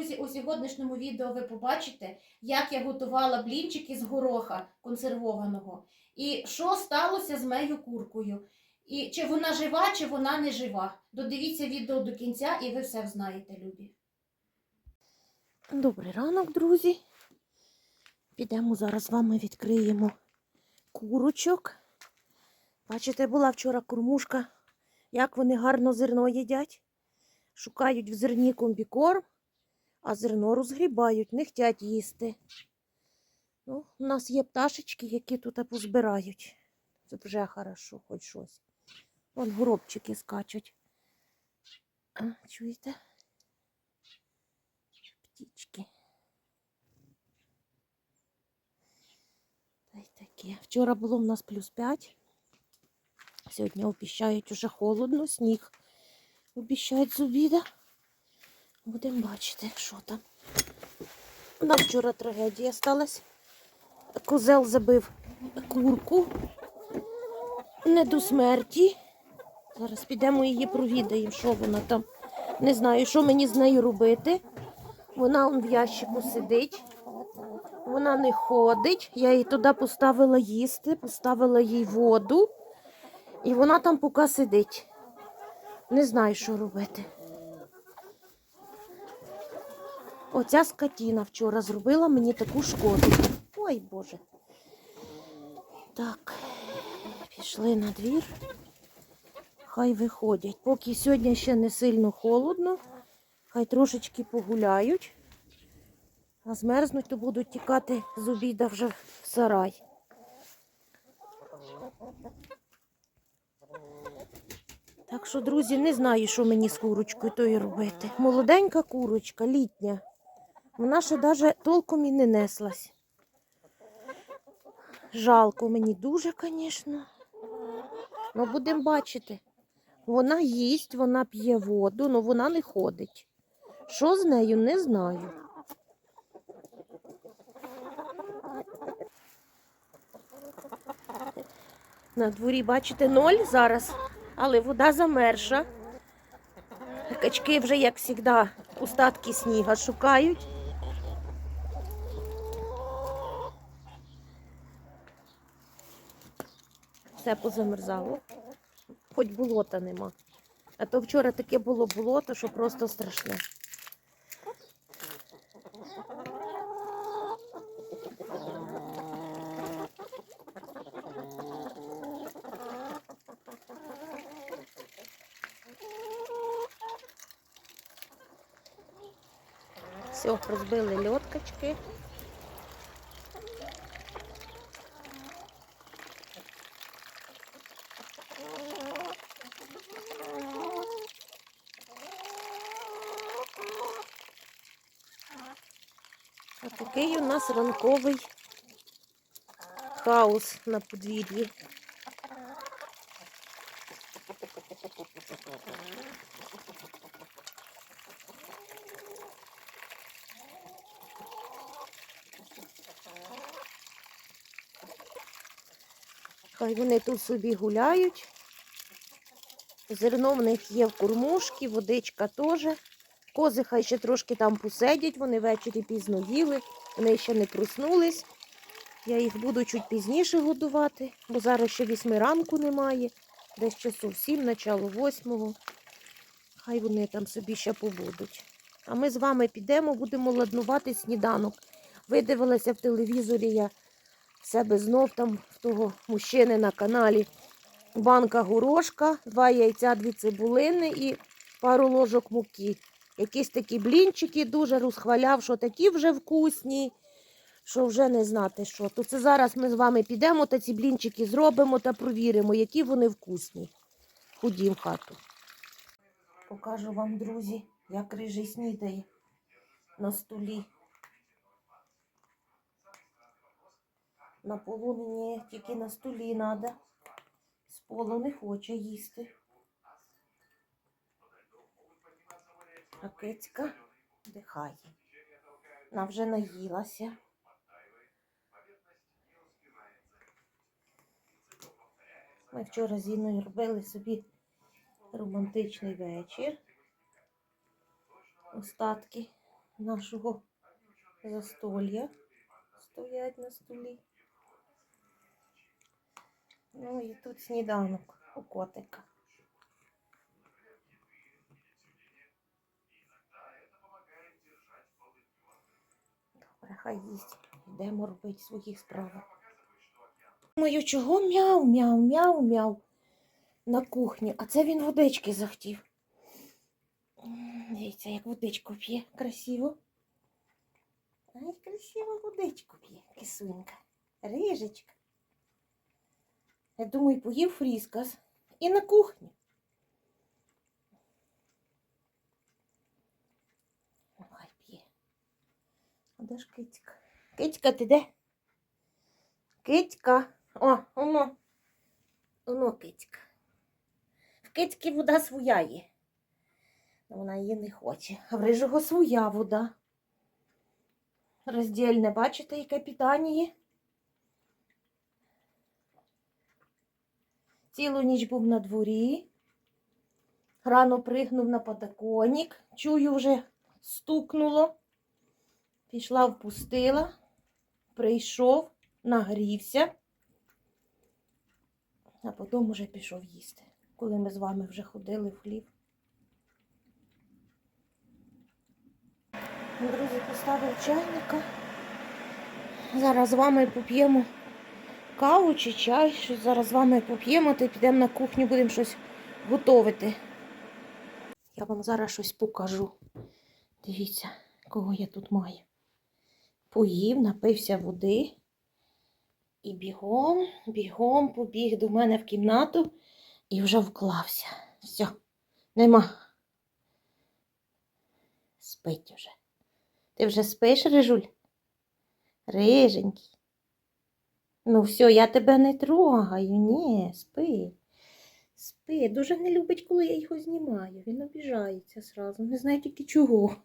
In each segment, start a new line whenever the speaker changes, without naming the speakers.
Друзі, у сьогоднішньому відео ви побачите, як я готувала блінчики з гороха консервованого. І що сталося з моєю куркою. І чи вона жива, чи вона не жива. Додивіться відео до кінця, і ви все знаєте, любі.
Добрий ранок, друзі. Підемо зараз з вами відкриємо курочок. Бачите, була вчора кормушка, як вони гарно зерно їдять. Шукають в зерні комбікорм, а зерно розгрібають, не хочуть їсти. Ну, у нас є пташечки, які тут позбирають. Це вже хорошо, хоч щось. Вон горобчики скачуть. А, чуєте? птічки. Та й таке. Вчора було в нас плюс 5. Сьогодні обіщають уже холодно, сніг. Обіщають з обіда. Будемо бачити, що там. У нас вчора трагедія сталася. Козел забив курку. Не до смерті. Зараз підемо її провідаємо, що вона там. Не знаю, що мені з нею робити. Вона он в ящику сидить. Вона не ходить. Я її туди поставила їсти, поставила їй воду. І вона там поки сидить. Не знаю, що робити. Оця скотіна вчора зробила мені таку шкоду. Ой Боже. Так, пішли на двір. Хай виходять. Поки сьогодні ще не сильно холодно. Хай трошечки погуляють. А змерзнуть, то будуть тікати з обіда вже в сарай. Так що, друзі, не знаю, що мені з курочкою тою робити. Молоденька курочка, літня. Вона ще навіть толком і не неслась. Жалко мені дуже, звісно. Ну, будемо бачити. Вона їсть, вона п'є воду, але вона не ходить. Що з нею, не знаю. На дворі, бачите, ноль зараз, але вода замерша. Качки вже, як завжди, остатки сніга шукають. Все позамерзало. Хоч болота нема. А то вчора таке було болото, що просто страшне. Все, розбили льоткачки. А такий у нас ранковий хаос на подвір'ї. Хай вони тут собі гуляють. Зерно в них є в кормушці, водичка теж. Кози хай ще трошки там посидять, вони ввечері пізно їли, вони ще не проснулись. Я їх буду чуть пізніше годувати, бо зараз ще вісьми ранку немає, десь часу сім, начало восьмого. Хай вони там собі ще побудуть. А ми з вами підемо, будемо ладнувати сніданок. Видивилася в телевізорі я себе знов там в того мужчини на каналі. Банка горошка, два яйця, дві цибулини і пару ложок муки. Якісь такі блінчики дуже розхваляв, що такі вже вкусні, що вже не знати що. То це зараз ми з вами підемо та ці блінчики зробимо та провіримо, які вони вкусні. Ходім в хату. Покажу вам, друзі, як рижий снідає на столі. На полу ні, тільки на столі треба. З полу не хоче їсти. А кицька дихає. Вона вже наїлася. Ми вчора з Іною робили собі романтичний вечір. Остатки нашого застолля стоять на столі. Ну і тут сніданок у котика. Хай їсть. Йдемо робити свої справи. Думаю, чого мяу, мяу, мяу, мяу на кухні, а це він водички захотів. Дивіться, як водичку п'є. Красиво. Ай, красиво водичку п'є, кисунька. Рижечка. Я думаю, поїв фріскас і на кухні. Ну, Хай п'є. А де ж кицька? Кицька, ти де? Кицька. О, оно. Оно кицька. В кицьки вода своя є. Но Вона її не хоче. А в рижого своя вода. Роздільне, бачите, яке питання? Цілу ніч був на дворі. Рано пригнув на подоконник. Чую, вже стукнуло. Пішла, впустила. Прийшов, нагрівся. А потім уже пішов їсти, коли ми з вами вже ходили в хліб. Друзі, поставив чайника. Зараз з вами поп'ємо каву чи чай. Щось зараз з вами поп'ємо, й підемо на кухню, будемо щось готувати. Я вам зараз щось покажу. Дивіться, кого я тут маю. Поїв, напився води. І бігом, бігом побіг до мене в кімнату і вже вклався. Все, нема. Спить уже. Ти вже спиш, Рижуль? Риженький. Ну, все, я тебе не трогаю. Ні, спи. Спи. Дуже не любить, коли я його знімаю. Він обіжається зразу. Не знаю тільки чого.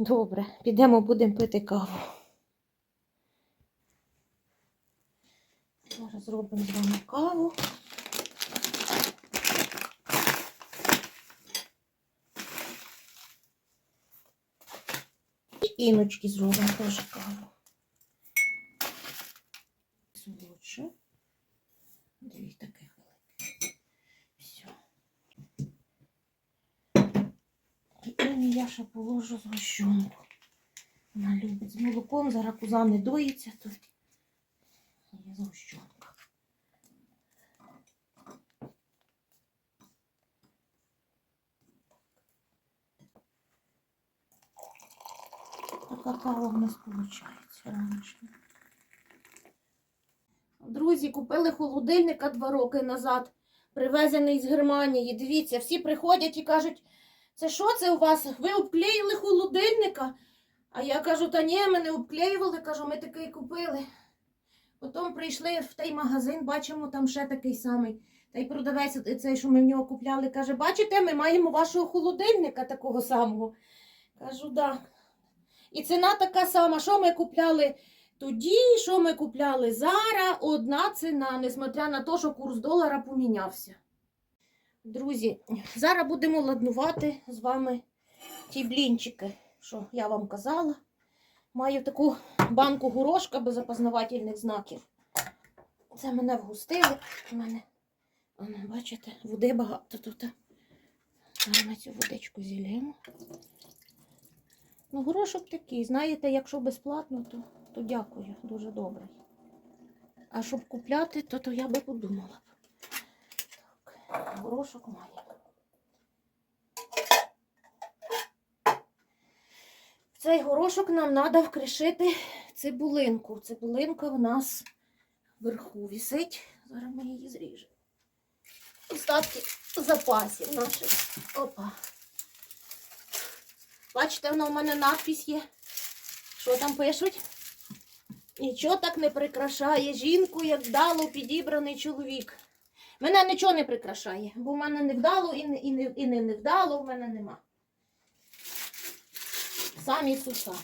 Добре, підемо, будемо пити каву. Зараз зробимо з вами каву. І іночки зробимо теж каву. Солодше. Дві таких великих. Все. І я ще положу згущенку. Вона любить з молоком, зараз коза не доїться, то є згущенка. Така кава в нас виходить раніше. Друзі, купили холодильника два роки назад, привезений з Германії. Дивіться, всі приходять і кажуть, це що це у вас? Ви обклеїли холодильника? А я кажу, та ні, ми не обклеювали, кажу, ми такий купили. Потім прийшли в той магазин, бачимо, там ще такий самий. Та й продавець цей, що ми в нього купляли, каже, бачите, ми маємо вашого холодильника такого самого. Кажу, да. І ціна така сама, що ми купляли тоді, що ми купляли зараз, одна ціна, несмотря на те, що курс долара помінявся. Друзі, зараз будемо ладнувати з вами ті блінчики, що я вам казала. Маю таку банку горошка без опознавательних знаків. Це мене вгустили. У мене, воно, бачите, води багато тут. Зараз ми цю водичку зілємо. Ну, горошок такий, знаєте, якщо безплатно, то, то дякую, дуже добрий. А щоб купляти, то, то я би подумала. Горошок має. В цей горошок нам треба вкришити цибулинку. Цибулинка в нас вверху висить. Зараз ми її зріжемо. Остатки запасів наших. Опа. Бачите, воно в мене надпись є. Що там пишуть? Нічого так не прикрашає жінку, як вдало підібраний чоловік. Мене нічого не прикрашає, бо в мене не вдало і не, і не, і не невдало в мене нема. Самі суса.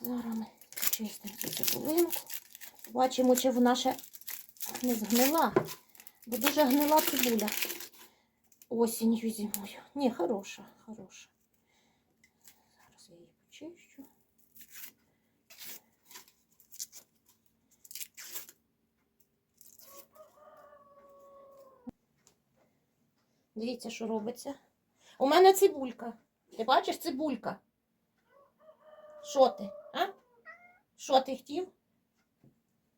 Зараз ми чистимо цю цибулинку. Бачимо, чи вона ще не згнила. Бо дуже гнила цибуля. Осінню зимою. Ні, хороша, хороша. Зараз я її почищу. Дивіться, що робиться. У мене цибулька. Ти бачиш цибулька? Що ти? А? Що ти хотів?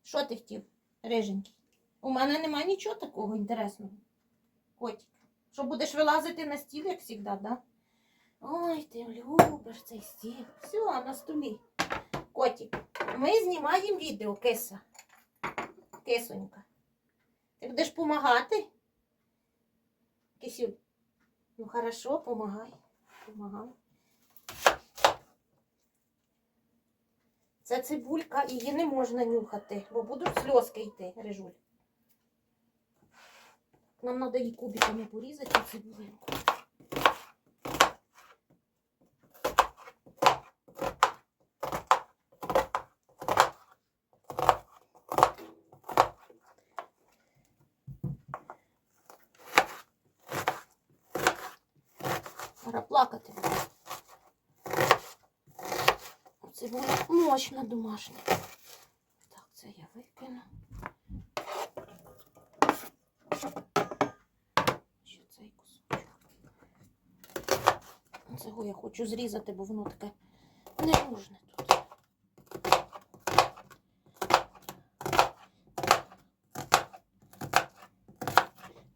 Що ти хотів, риженький? У мене нема нічого такого інтересного. Котик. Що будеш вилазити на стіл, як завжди, да? Ой, ти любиш цей стіл. Все, на столі. Котик, ми знімаємо відео, киса. Кисонька. Ти будеш допомагати? Кисюль. Ну хорошо, помагай. Помагай. Це цибулька, її не можна нюхати, бо будуть сльозки йти, рижуль. Нам треба її кубиками порізати цибулинку. Плакати. Цибуля мощна домашня. Так, це я викину. Ще цей кусочок. Цього я хочу зрізати, бо воно таке ненужне тут.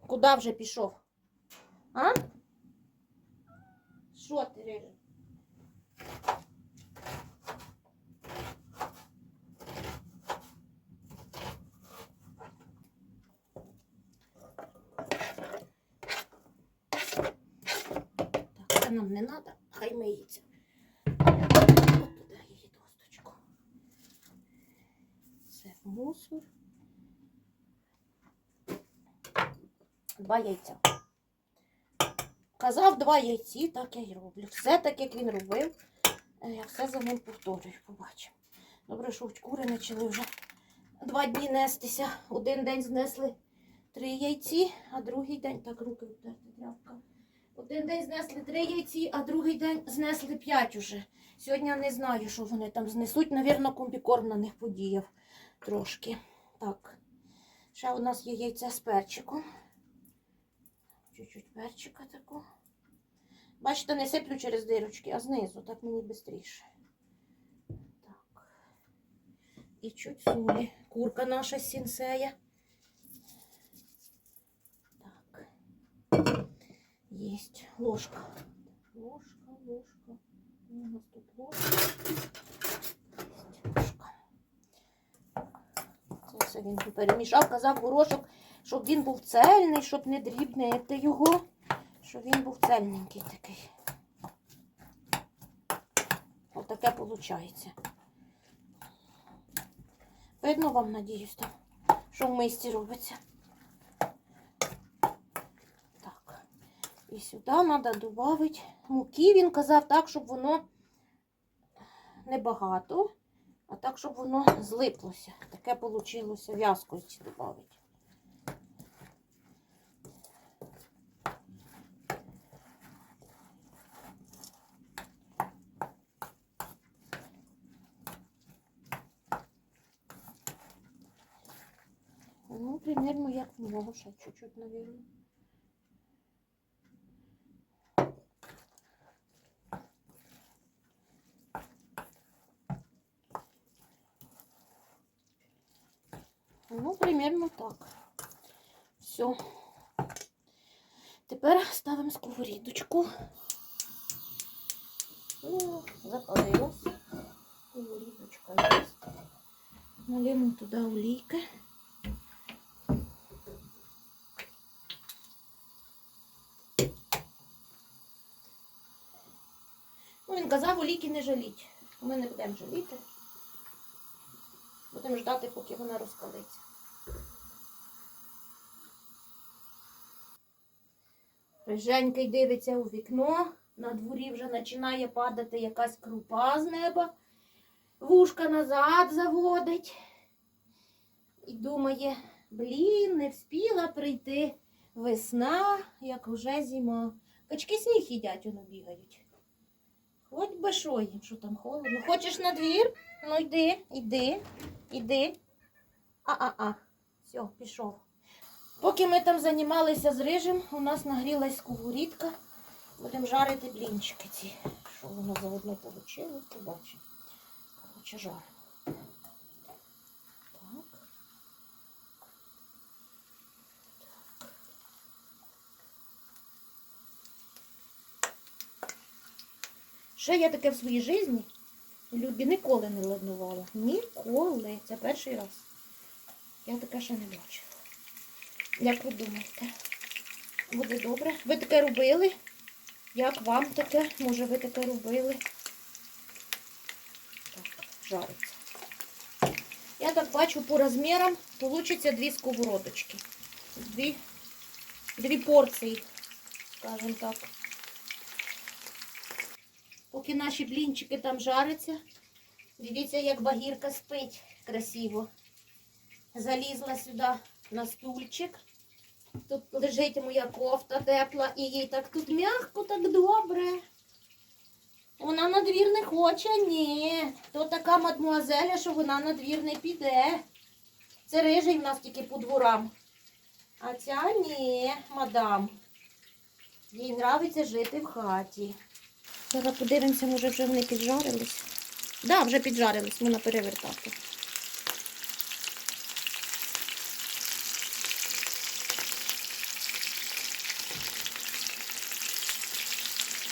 Куди вже пішов? А? Що ти режеш? Так, це нам не треба, хай миється. Це мусор. Два яйця. Казав два яйці, так я й роблю. Все так, як він робив. Е, Я все за ним повторюю, побачимо. Добре, що кури почали вже два дні нестися. Один день знесли три яйці, а другий день так руки втерти тряпка. Один день знесли три яйці, а другий день знесли п'ять уже. Сьогодні не знаю, що вони там знесуть. Навірно, комбікорм на них подіяв трошки. Так. Ще у нас є яйця з перчиком. Чуть-чуть перчика таку. Бачите, не сиплю через дирочки, а знизу, так мені швидше. Так. І чуть солі. Курка наша сінсея. Так. Есть ложка. Ложка, ложка. У нас тут ложка. Есть ложка. Це все він перемішав. Казав горошок, щоб він був цельний, щоб не дрібнити його, щоб він був цельненький такий. Отаке виходить. Видно вам, надіюсь, там, що в мисці робиться. Так. І сюди треба додати муки. Він казав так, щоб воно не багато, а так, щоб воно злиплося. Таке вийшло в'язкості додати. Ну, примерно як в нього, ще чуть-чуть, наверное. Ну, примерно так. Все. Тепер ставимо сковорідочку. О, запалилась. Сковорідочка є. Налємо туди олійки. Ну, він казав, олійки не жаліть. Ми не будемо жаліти. Будемо ждати, поки вона розкалиться. Женький дивиться у вікно. На дворі вже починає падати якась крупа з неба. Вушка назад заводить. І думає, блін, не вспіла прийти весна, як уже зима. Качки сніг їдять, воно бігають.
Хоч би що їм, що там холодно. Хочеш на двір? Ну йди, йди, йди. А-а-а. Все, пішов. Поки ми там займалися з рижем, у нас нагрілась сковорідка. Будемо жарити блінчики ці. Що воно заодно вийшло, побачимо. Коротше, жаримо. Так. Ще я таке в своїй житті Любі ніколи не ладнувала. Ніколи. Це перший раз. Я таке ще не бачила. Як ви думаєте? Буде добре? Ви таке робили? Як вам таке? Може ви таке робили? Так, жариться. Я так бачу по розмірам получиться дві сковородочки. Дві, дві порції, скажімо так. Поки наші блінчики там жаряться, дивіться, як багірка спить красиво. Залізла сюди на стульчик. Тут лежить моя кофта тепла, і їй так тут м'яко, так добре. Вона на двір не хоче, ні. То така мадмуазеля, що вона на двір не піде. Це рижий в нас тільки по дворам. А ця ні, мадам. Їй нравиться жити в хаті. Зараз подивимося, може вже вони піджарились. Так, да, вже піджарились, можна перевертати.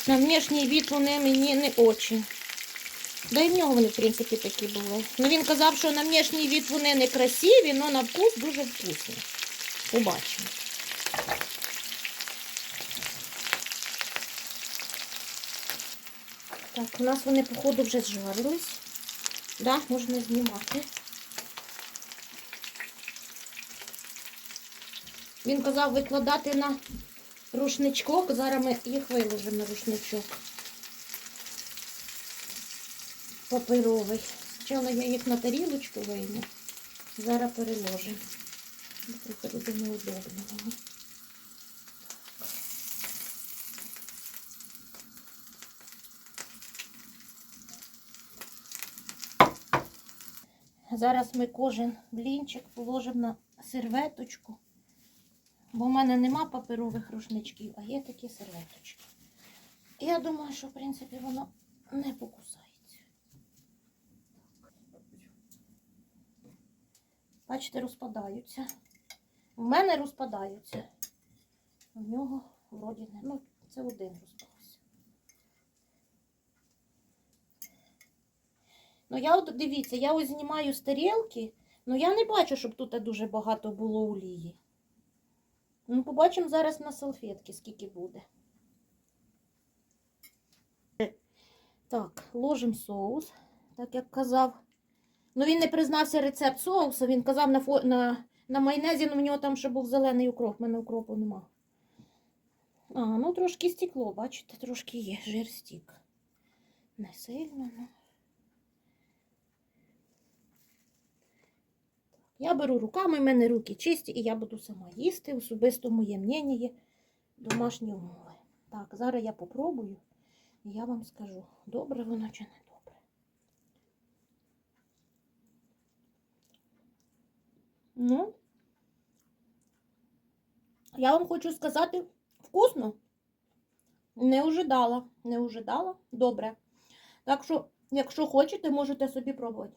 На внешній вид вони мені не очень. Да і в нього вони, в принципі, такі були. Ну він казав, що на внешній вид вони не красиві, але на вкус дуже вкусні. Побачимо. Так, у нас вони, походу, вже зжарились. Да, можна знімати. Він казав викладати на рушничок. Зараз ми їх виложимо на рушничок. Паперовий. Спочатку я їх на тарілочку вийму. Зараз переложимо. Трохи буде неудобно. Зараз ми кожен блінчик положимо на серветочку. Бо в мене нема паперових рушничків, а є такі серветочки. Я думаю, що в принципі воно не покусається. Бачите, розпадаються. В мене розпадаються. У нього вроді не. Ну, це один розпався. Ну, я от дивіться, я ось знімаю з тарілки, ну я не бачу, щоб тут дуже багато було олії. Ну, побачимо зараз на салфетки, скільки буде. Так, ложимо соус, так як казав. Ну, він не признався рецепт соусу, він казав на, фо... на... на майонезі, ну в нього там ще був зелений укроп, в мене укропу нема. А, ну трошки стекло, бачите, трошки є, жир стік. Не сильно, ну. Я беру руками, в мене руки чисті, і я буду сама їсти. Особисто моє мнення є домашні умови. Так, зараз я попробую, і я вам скажу, добре воно чи не добре. Ну, я вам хочу сказати, вкусно. Не ожидала, не ожидала. Добре. Так що, якщо хочете, можете собі пробувати.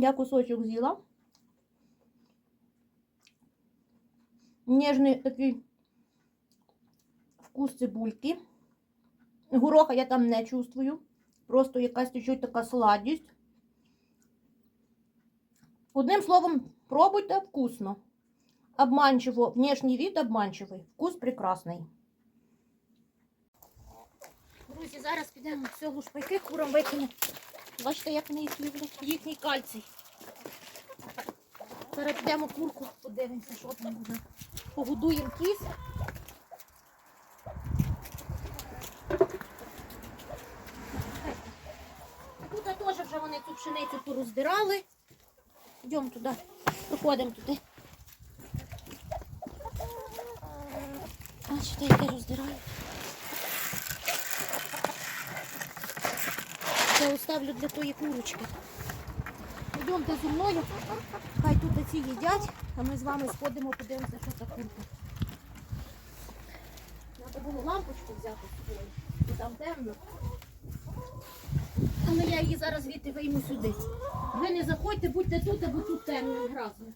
Я кусочок з'їла. Ніжний такий вкус цибульки. Гороха я там не чувствую. Просто якась чуть-чуть така сладість. Одним словом, пробуйте вкусно. Обманчиво, внешній від обманчивий. Вкус прекрасний. Друзі, зараз підемо все лушпайки курам викинемо. Бачите, як вони їх їхній кальцій. Зараз підемо курку, подивимося, що там буде. Погодуємо кіс. Тут теж вже вони цю пшеницю пороздирали. Йдемо туди, проходимо туди. Бачите, яке роздирають. Це оставлю для тої курочки. Йдемте зі мною, хай тут ці їдять, а ми з вами сходимо, подивимося, що за курка. Треба було лампочку взяти з там темно. Але я її зараз звідти вийму сюди. Ви не заходьте, будьте тут, або тут темно грязно.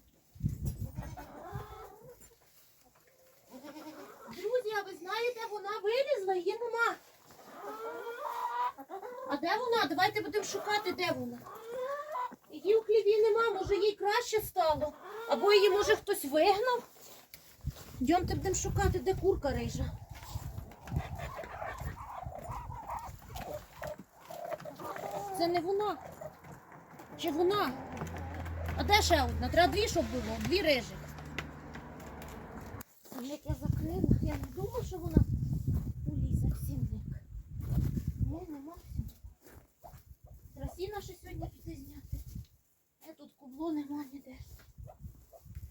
Друзі, а ви знаєте, вона вилізла, її нема. А де вона? Давайте будемо шукати, де вона. Її в хліві нема, може їй краще стало. Або її, може, хтось вигнав. Йдемте будемо шукати, де курка рижа. Це не вона. Чи вона? А де ще одна? Треба дві, щоб було. Дві рижі. Сімник я закрила. Я не думала, що вона улізе в сімник. Ні, нема. Трасіна ще сьогодні піти зняти. Е, тут кубло нема ніде.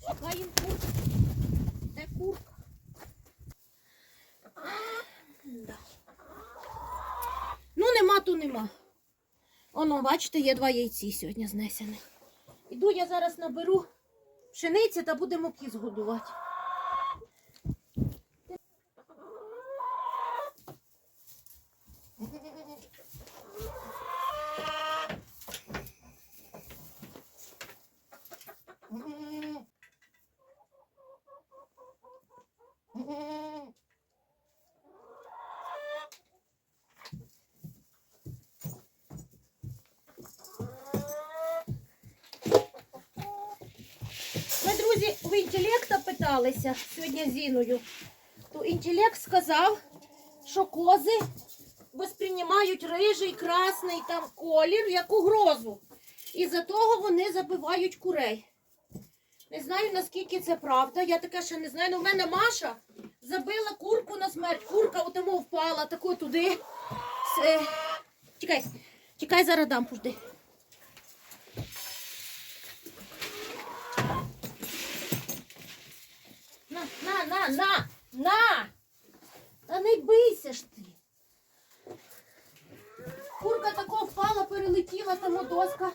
Шукаємо курку. Де курка? Да. Ну, нема, то нема. Оно, бачите, є два яйці сьогодні знесених. Іду я зараз наберу пшениці та будемо кіз годувати. Ми, друзі, у інтелекта питалися сьогодні Зіною. То інтелект сказав, що кози восприймають рижий, красний там колір як угрозу. І за того вони забивають курей. Не знаю, наскільки це правда. Я таке ще не знаю. Ну, в мене Маша забила курку на смерть. Курка отому впала, тако туди. Чекай, чекай, зараз дам пожди. На, на, на, на! Та не бийся ж ти. Курка тако впала, перелетіла, тому доска.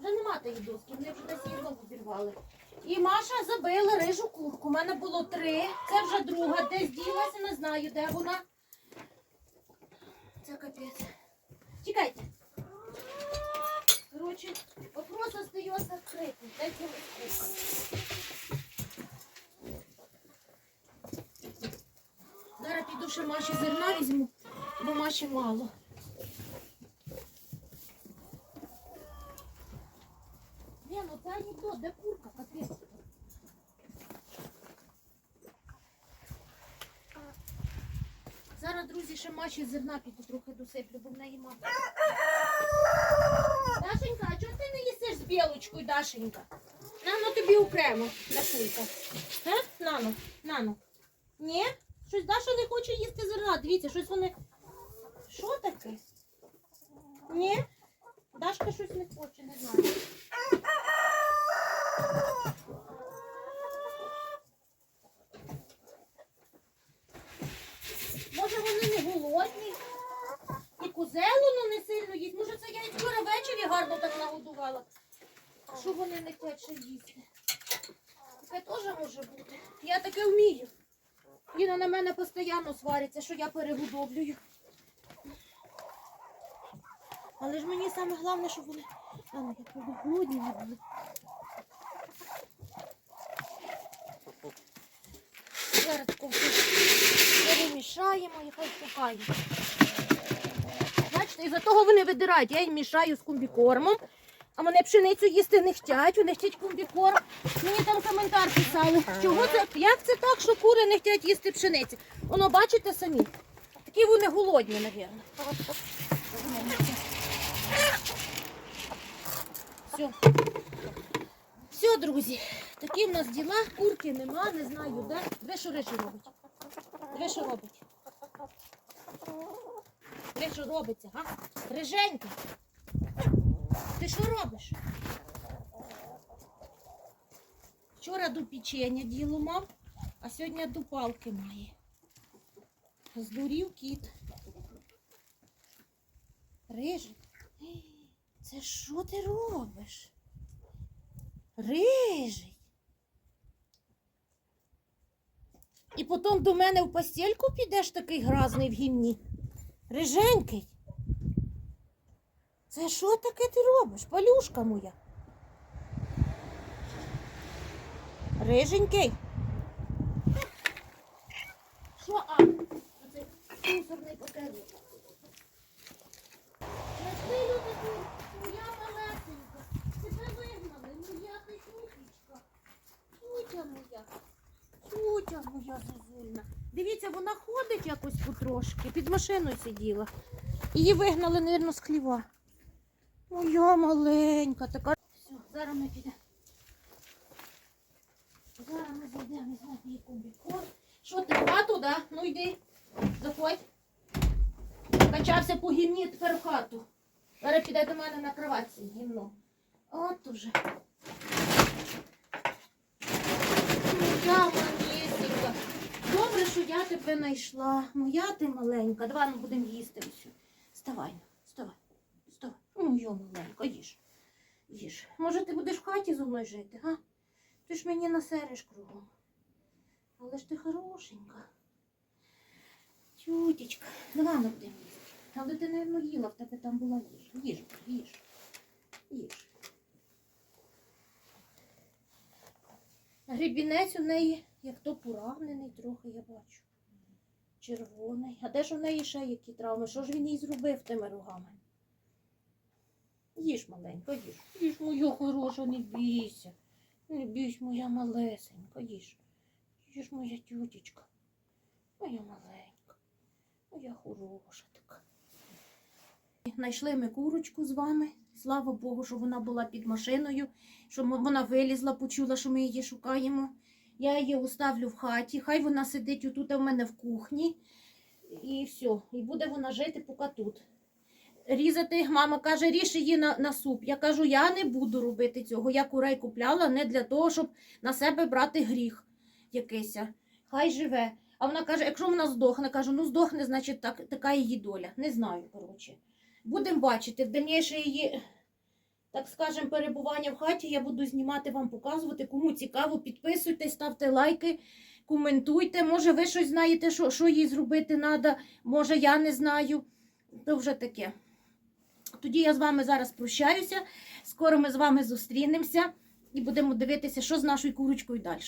Вже нема тієї доски, вони вже десь її знову. І Маша забила рижу курку. У мене було три. Це вже друга. Десь ділася, не знаю, де вона. Це капець. Чекайте. Коротше, вопрос остається відкритим. Де ця курка? Зараз піду ще Маші зерна візьму, бо Маші мало. Ні, ну це анекдот, де курка, капець. Зараз, друзі, ще Маші зерна піду трохи досиплю, бо в неї мало. Дашенька, а чого ти не їсиш з білочкою, Дашенька? Нано тобі окремо, Дашенька. Нано, нано. Ні? Щось Даша не хоче їсти зерна. Дивіться, щось вони. Що таке? Ні? Дашка щось не хоче, не знаю. Може вони не голодні? І козелу ну, не сильно їсть. Може це я їх вчора ввечері гарно так нагодувала. Що вони не хочуть їсти? Таке теж може бути. Я таке вмію. Ліна на мене свариться, що я перегодовлюю. Але ж мені саме головне, щоб вони. А ну, як вони голодні не були. Зараз перемішаємо і хай сухає. Бачите, і за того вони видирають. Я їм мішаю з комбікормом. А вони пшеницю їсти не хочуть, вони хочуть комбікорм. Мені там коментар писали. Чого це? Як це так, що кури не хочуть їсти пшениці? Воно бачите самі. Такі вони голодні, мабуть. Все. Все, друзі. Такі в нас діла. Курки нема, не знаю де. Де що речі робить? Де що робить? Де що робиться, га? Риженька. Ти що робиш? Вчора до печення діло мав, а сьогодні до палки має. Здурів кіт. Рижик. Ей, ти робиш? Рижий. І потім до мене в постільку підеш такий гразний в гімні. Риженький. Це що таке ти робиш, палюшка моя? Риженький. Що, а? Оцей мусорний пакет. Хвилю таку, моя малесенька. Тебе вигнали, моя тетюшечка. Тютя моя. Тютя моя зазульна. Дивіться, вона ходить якось потрошки. Під машиною сиділа. Її вигнали, мабуть, з хліва. Моя маленька така. Все, зараз ми підемо. Зараз ми зайдемо, візьмемо її кубікон. Що ти в хату, да? Ну йди. Заходь. Качався по гімні, тепер в хату. Зараз піде до мене на кровать з гімном. От уже. Моя малесенька. Добре, що я тебе знайшла. Моя ти маленька. Давай ми будемо їсти. Вставай, вставай, вставай. Моя їж. Їж. Може, ти будеш в хаті зі мною жити, га? Ти ж мені насереш кругом. Але ж ти хорошенька. Тютечка, давай ми будемо їсти. Але ти, не їла, в тебе там була їжа. Їж, їж, їж. Грібінець у неї, як то поранений трохи, я бачу. Червоний. А де ж у неї ще які травми? Що ж він їй зробив тими рогами? Їж, маленька, їж. Їж, моя хороша, не бійся. Не бійся, моя малесенька, їж. Їж, моя тютечка. Моя маленька. Моя хороша така. Знайшли ми курочку з вами. Слава Богу, що вона була під машиною, що вона вилізла, почула, що ми її шукаємо. Я її оставлю в хаті, хай вона сидить отут у мене в кухні. І все. І буде вона жити поки тут. Різати, мама каже, ріж її на, на суп. Я кажу, я не буду робити цього. Я курей купляла не для того, щоб на себе брати гріх якийсь. Хай живе. А вона каже, якщо вона здохне, кажу, ну здохне, значить так, така її доля. Не знаю, коротше. Будемо бачити. В дальніше її, так скажемо, перебування в хаті я буду знімати вам, показувати. Кому цікаво, підписуйтесь, ставте лайки, коментуйте. Може, ви щось знаєте, що, що їй зробити треба, може, я не знаю. То вже таке. Тоді я з вами зараз прощаюся. Скоро ми з вами зустрінемося і будемо дивитися, що з нашою курочкою далі.